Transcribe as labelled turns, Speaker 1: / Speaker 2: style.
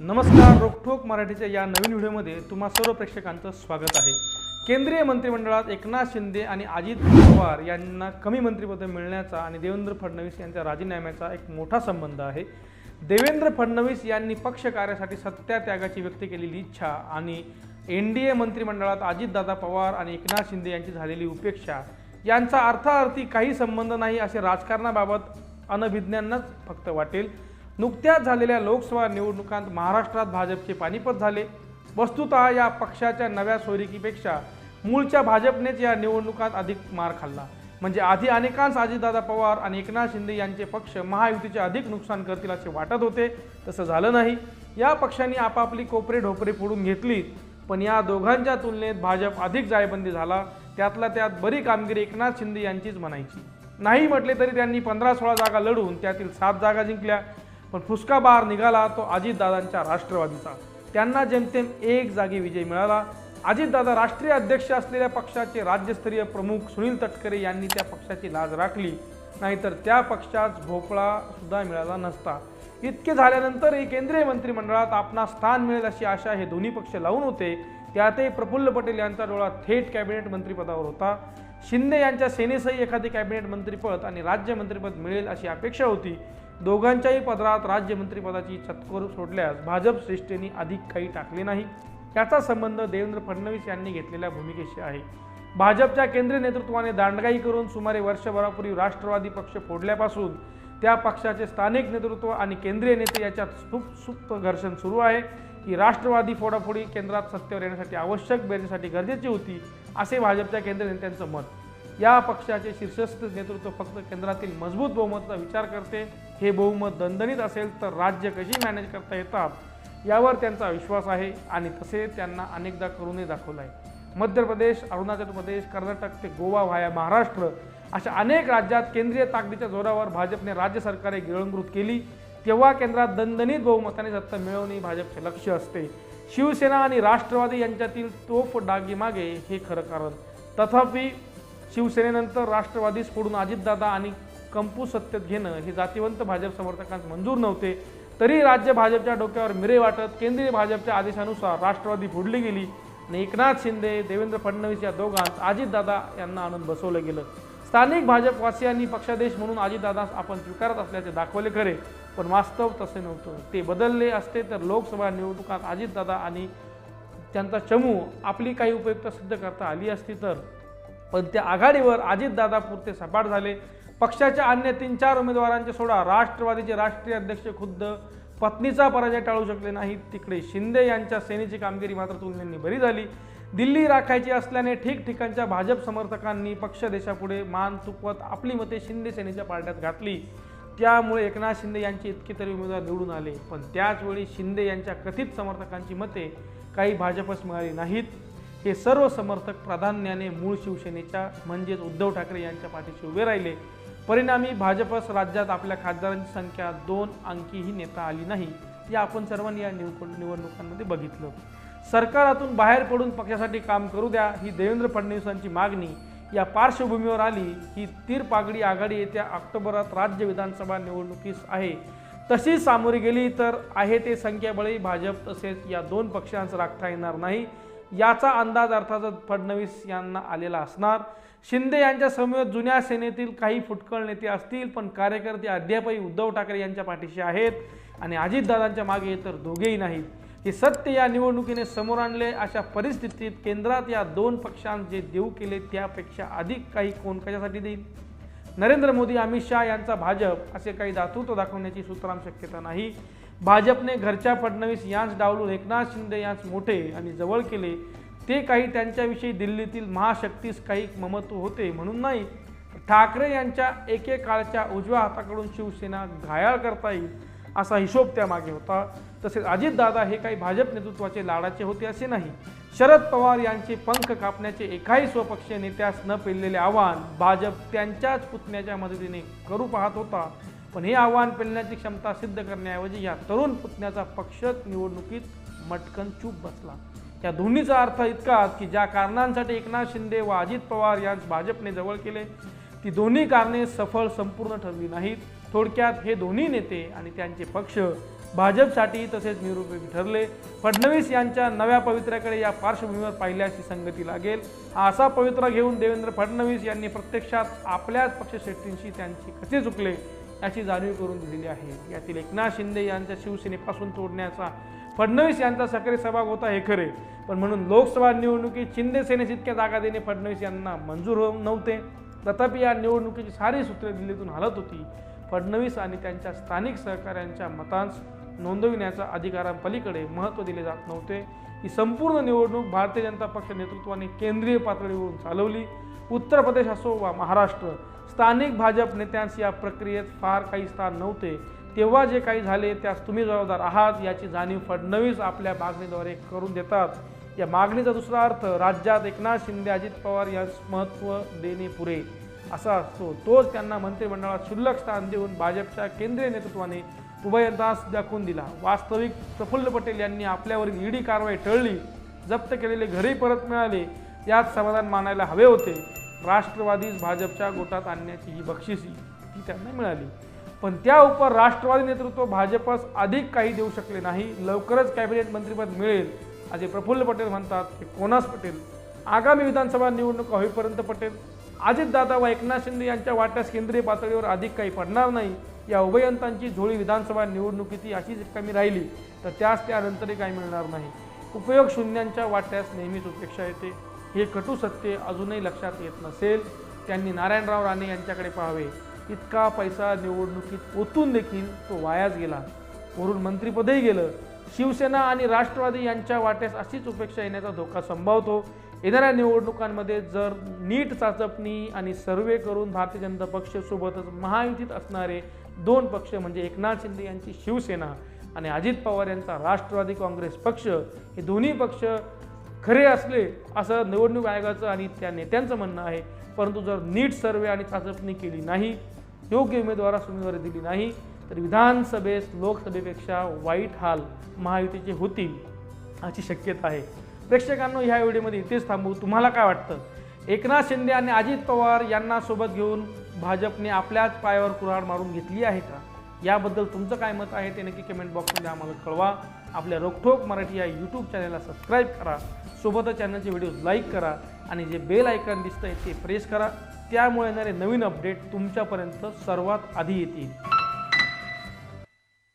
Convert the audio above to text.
Speaker 1: नमस्कार रोकठोक मराठीच्या या नवीन व्हिडिओमध्ये तुम्हा सर्व प्रेक्षकांचं स्वागत आहे. केंद्रीय मंत्रिमंडळात एकनाथ शिंदे आणि अजित पवार यांना कमी मंत्रिपद मिळण्याचा आणि देवेंद्र फडणवीस यांच्या राजीनाम्याचा एक मोठा संबंध आहे. देवेंद्र फडणवीस यांनी पक्ष कार्यासाठी सत्यात्यागाची व्यक्त केलेली इच्छा आणि एन डी ए मंत्रिमंडळात अजितदादा पवार आणि एकनाथ शिंदे यांची झालेली उपेक्षा यांचा अर्थाअर्थी काही संबंध नाही असे राजकारणाबाबत अनभिज्ञांनाच फक्त वाटेल. नुकत्याच झालेल्या लोकसभा निवडणुकांत महाराष्ट्रात भाजपचे पानिपत झाले. वस्तुतः या पक्षाच्या नव्या सोयरिकीपेक्षा मूळच्या भाजपनेच या निवडणुकात अधिक मार खाल्ला. म्हणजे आधी अनेकांस अजितदादा पवार आणि एकनाथ शिंदे यांचे पक्ष महायुतीचे अधिक नुकसान करतील असे वाटत होते तसं झालं नाही. या पक्षांनी आपापली कोपरे ढोपरे फोडून घेतली पण या दोघांच्या तुलनेत भाजप अधिक जायबंदी झाला. त्यातला त्यात बरी कामगिरी एकनाथ शिंदे यांचीच म्हणायची. नाही म्हटले तरी त्यांनी पंधरा सोळा जागा लढून त्यातील सात जागा जिंकल्या. पण फुसका बार निघाला तो अजितदादांच्या राष्ट्रवादीचा. त्यांना जेमतेम एक जागी विजय मिळाला. अजितदादा राष्ट्रीय अध्यक्ष असलेल्या पक्षाचे राज्यस्तरीय प्रमुख सुनील तटकरे यांनी त्या पक्षाची लाज राखली. नाहीतर त्या पक्षात भोपळा सुद्धा मिळाला नसता. इतके झाल्यानंतरही केंद्रीय मंत्रिमंडळात आपणा स्थान मिळेल अशी आशा हे दोन्ही पक्ष लावून होते. त्यातही प्रफुल्ल पटेल यांचा डोळा थेट कॅबिनेट मंत्रिपदावर होता. शिंदे यांच्या सेनेसही एखादे कॅबिनेट मंत्रिपद आणि राज्य मंत्रिपद मिळेल अशी अपेक्षा होती. दोघांच्याही पदरात राज्यमंत्रीपदाची चतकोर सोडल्यास भाजप श्रेष्ठींनी अधिक काही टाकले नाही. याचा संबंध देवेंद्र फडणवीस यांनी घेतलेल्या भूमिकेशी आहे. भाजपच्या केंद्रीय नेतृत्वाने दांडगाई करून सुमारे वर्षभरापूर्वी राष्ट्रवादी पक्ष फोडल्यापासून त्या पक्षाचे स्थानिक नेतृत्व आणि केंद्रीय नेते याच्यात सुप सुप्त घर्षण सुरू आहे. की राष्ट्रवादी फोडाफोडी केंद्रात सत्तेवर येण्यासाठी आवश्यक बेरण्यासाठी गरजेची होती असे भाजपच्या केंद्रीय नेत्यांचं मत. या पक्षाचे शीर्षस्थ नेतृत्व फक्त केंद्रातील मजबूत बहुमताचा विचार करते हे बहुमत दणदणीत असेल तर राज्य कशी मॅनेज करता येतात यावर त्यांचा विश्वास आहे आणि तसे त्यांना अनेकदा करूनही दाखवलं आहे मध्य प्रदेश अरुणाचल प्रदेश कर्नाटक ते गोवा व्हाया महाराष्ट्र अशा अनेक राज्यात केंद्रीय ताकदीच्या जोरावर भाजपने राज्य सरकारे गिळंकृत केली तेव्हा केंद्रात दणदणीत बहुमताने सत्ता मिळवणे भाजपचे लक्ष असते. शिवसेना आणि राष्ट्रवादी यांच्यातील तोफ डागीमागे हे खरं कारण. तथापि शिवसेनेनंतर राष्ट्रवादीस फोडून अजितदादा आणि कंपू सत्तेत घेणं हे जातीवंत भाजप समर्थकांस मंजूर नव्हते. तरी राज्य भाजपच्या डोक्यावर मिरे वाटत केंद्रीय भाजपच्या आदेशानुसार राष्ट्रवादी फोडली गेली. आणि एकनाथ शिंदे देवेंद्र फडणवीस या दोघांत अजितदादा यांना आणून बसवलं गेलं. स्थानिक भाजपवासियांनी पक्षादेश म्हणून अजितदादास आपण स्वीकारत असल्याचे दाखवले खरे. पण वास्तव तसे नव्हतं. ते बदलले असते तर लोकसभा निवडणुकात अजितदादा आणि त्यांचा चमू आपली काही उपयुक्त सिद्ध करता आली असती तर. पण त्या आघाडीवर अजितदादा पुरते सपाट झाले. पक्षाच्या अन्य तीन चार उमेदवारांचे सोडा. राष्ट्रवादीचे राष्ट्रीय अध्यक्ष खुद्द पत्नीचा पराजय टाळू शकले नाहीत. तिकडे शिंदे यांच्या सेनेची कामगिरी मात्र तुलनेने बरी झाली. दिल्ली राखायची असल्याने ठिकठिकाणच्या भाजप समर्थकांनी पक्ष देशापुढे मान चुकवत आपली मते शिंदे सेनेच्या पारड्यात घातली. त्यामुळे एकनाथ शिंदे यांचे इतके तरी उमेदवार निवडून आले. पण त्याचवेळी शिंदे यांच्या कथित समर्थकांची मते काही भाजपच मिळाली नाहीत. हे सर्व समर्थक प्राधान्याने मूळ शिवसेनेच्या म्हणजेच उद्धव ठाकरे यांच्या पाठीशी उभे राहिले. परिणामी भाजपस राज्यात आपल्या खासदारांची संख्या दोन अंकीही नेता आली नाही हे आपण सर्वांनी या निव निवडणुकांमध्ये बघितलं. सरकारातून बाहेर पडून पक्षासाठी काम करू द्या ही देवेंद्र फडणवीसांची मागणी. या पार्श्वभूमीवर आली ही तीर पागडी आघाडी येत्या ऑक्टोबरात राज्य विधानसभा निवडणुकीस आहे. तशी सामोरी गेली तर आहे ते संख्याबळी भाजप तसेच या दोन पक्षांचं राखता येणार नाही. याचा अंदाज अर्थातच फडणवीस यांना आलेला असणार. शिंदे यांच्या समवेत जुन्या सेनेतील काही फुटकळ नेते असतील पण कार्यकर्ते अद्यापही उद्धव ठाकरे यांच्या पाठीशी आहेत आणि अजितदादांच्या मागे तर दोघेही नाहीत. हे सत्य या निवडणुकीने समोर आणले. अशा परिस्थितीत केंद्रात या दोन पक्षांत जे देऊ केले त्यापेक्षा अधिक काही कोण कशासाठी देईल? नरेंद्र मोदी अमित शहा यांचा भाजप असे काही दातृत्व दाखवण्याची सुतराम शक्यता नाही. भाजपने घरच्या फडणवीस यांस डावलून एकनाथ शिंदे यांस मोठे आणि जवळ केले. ते काही त्यांच्याविषयी दिल्लीतील महाशक्तीस काही ममत्व होते म्हणून नाही. ठाकरे यांच्या एकेकाळच्या उजव्या हाताकडून शिवसेना घायाळ करता येईल असा हिशोब त्यामागे होता. तसेच अजितदादा हे काही भाजप नेतृत्वाचे लाडाचे होते असे नाही. शरद पवार यांचे पंख कापण्याचे एकाही स्वपक्षीय नेत्यास न पेललेले आव्हान भाजप त्यांच्याच पुतण्याच्या मदतीने करू पाहत होता. पण हे आव्हान पेलण्याची क्षमता सिद्ध करण्याऐवजी या तरुण पुतण्याचा पक्ष निवडणुकीत मटकन चूप बसला. या दोन्हीचा अर्थ इतकाच की ज्या कारणांसाठी एकनाथ शिंदे व अजित पवार यांस भाजपने जवळ केले ती दोन्ही कारणे सफळ संपूर्ण ठरली नाहीत. थोडक्यात हे दोन्ही नेते आणि त्यांचे पक्ष भाजपसाठी तसेच निरुपयोगी ठरले. फडणवीस यांच्या नव्या पवित्र्याकडे या पार्श्वभूमीवर पाहिल्याची संगती लागेल. हा असा पवित्रा घेऊन देवेंद्र फडणवीस यांनी प्रत्यक्षात आपल्याच पक्षश्रेष्ठींशी त्यांची कसे चुकले? याची जाणीव करून दिलेली आहे. यातील एकनाथ शिंदे यांच्या शिवसेनेपासून तोडण्याचा फडणवीस यांचा सक्रिय सहभाग होता हे खरे. पण म्हणून लोकसभा निवडणुकीत शिंदे सेनेस इतक्या जागा देणे फडणवीस यांना मंजूर हो नव्हते. तथापि या निवडणुकीची सारी सूत्रे दिल्लीतून हलत होती. फडणवीस आणि त्यांच्या स्थानिक सहकाऱ्यांच्या मतांस नोंदविण्याच्या अधिकारांपलीकडे महत्त्व दिले जात नव्हते. ही संपूर्ण निवडणूक भारतीय जनता पक्ष नेतृत्वाने केंद्रीय पातळीवरून चालवली. उत्तर प्रदेश असो वा महाराष्ट्र स्थानिक भाजप नेत्यांस या प्रक्रियेत फार काही स्थान नव्हते. तेव्हा जे काही झाले त्यास तुम्ही जबाबदार आहात याची जाणीव फडणवीस आपल्या मागणीद्वारे करून देतात. या मागणीचा दुसरा अर्थ राज्यात एकनाथ शिंदे अजित पवार यास महत्त्व देणे पुरे. असा असतो. तोच त्यांना मंत्रिमंडळात क्षुल्लक स्थान देऊन भाजपच्या केंद्रीय नेतृत्वाने उभयतास दाखवून दिला. वास्तविक प्रफुल्ल पटेल यांनी आपल्यावरील ईडी कारवाई टळली. जप्त केलेले घरी परत मिळाले. यात समाधान मानायला हवे होते. राष्ट्रवादीच भाजपच्या गोटात आणण्याची ही बक्षिसी ती त्यांना मिळाली. पण त्या उपर राष्ट्रवादी नेतृत्व भाजपस अधिक काही देऊ शकले नाही. लवकरच कॅबिनेट मंत्रीपद मिळेल. असे प्रफुल्ल पटेल म्हणतात ते कोणास पटेल? आगामी विधानसभा निवडणुका होईपर्यंत पटेल. अजितदादा व एकनाथ शिंदे यांच्या वाट्यास केंद्रीय पातळीवर अधिक काही पडणार नाही. या उभयंतांची झोळी विधानसभा निवडणुकीची अशीच कमी राहिली तर त्यास त्यानंतरही काही मिळणार नाही. उपयोग शून्यांच्या वाट्यास नेहमीच उपेक्षा येते. हे कटू सत्य अजूनही लक्षात येत नसेल. त्यांनी नारायणराव राणे यांच्याकडे पाहावे. इतका पैसा निवडणुकीत ओतून देखील तो वायाच गेला. वरून मंत्रिपदही गेलं. शिवसेना आणि राष्ट्रवादी यांच्या वाट्यास अशीच उपेक्षा येण्याचा धोका संभावतो. येणाऱ्या निवडणुकांमध्ये जर नीट चाचपणी आणि सर्वे करून भारतीय जनता पक्षासोबतच महायुतीत असणारे दोन पक्ष म्हणजे एकनाथ शिंदे यांची शिवसेना आणि अजित पवार यांचा राष्ट्रवादी काँग्रेस पक्ष हे दोन्ही पक्ष खरे असले असं निवडणूक आयोगाचं आणि त्या नेत्यांचं म्हणणं आहे. परंतु जर नीट सर्वे आणि चाचपणी केली नाही योग्य उमेदवारास उमेदवारी दिली नाही तर विधानसभेस लोकसभेपेक्षा वाईट हाल महायुतीचे होतील अशी शक्यता आहे. प्रेक्षकांनो ह्या व्हिडिओमध्ये इथेच थांबू. तुम्हाला काय वाटतं? एकनाथ शिंदे आणि अजित पवार यांना सोबत घेऊन भाजपने आपल्याच पायावर कुऱ्हाड मारून घेतली आहे का? याबद्दल तुमचं काय मत आहे ते नक्की कमेंट बॉक्समध्ये आम्हाला कळवा. आपल्या रोकठोक मराठी या यूट्यूब चॅनलला सबस्क्राईब करा. सोबतच चॅनलचे व्हिडिओज लाईक करा आणि जे बेल आयकॉन दिसतं आहे ते प्रेस करा. त्यामुळे येणारे नवीन अपडेट तुमच्यापर्यंत सर्वात आधी येतील.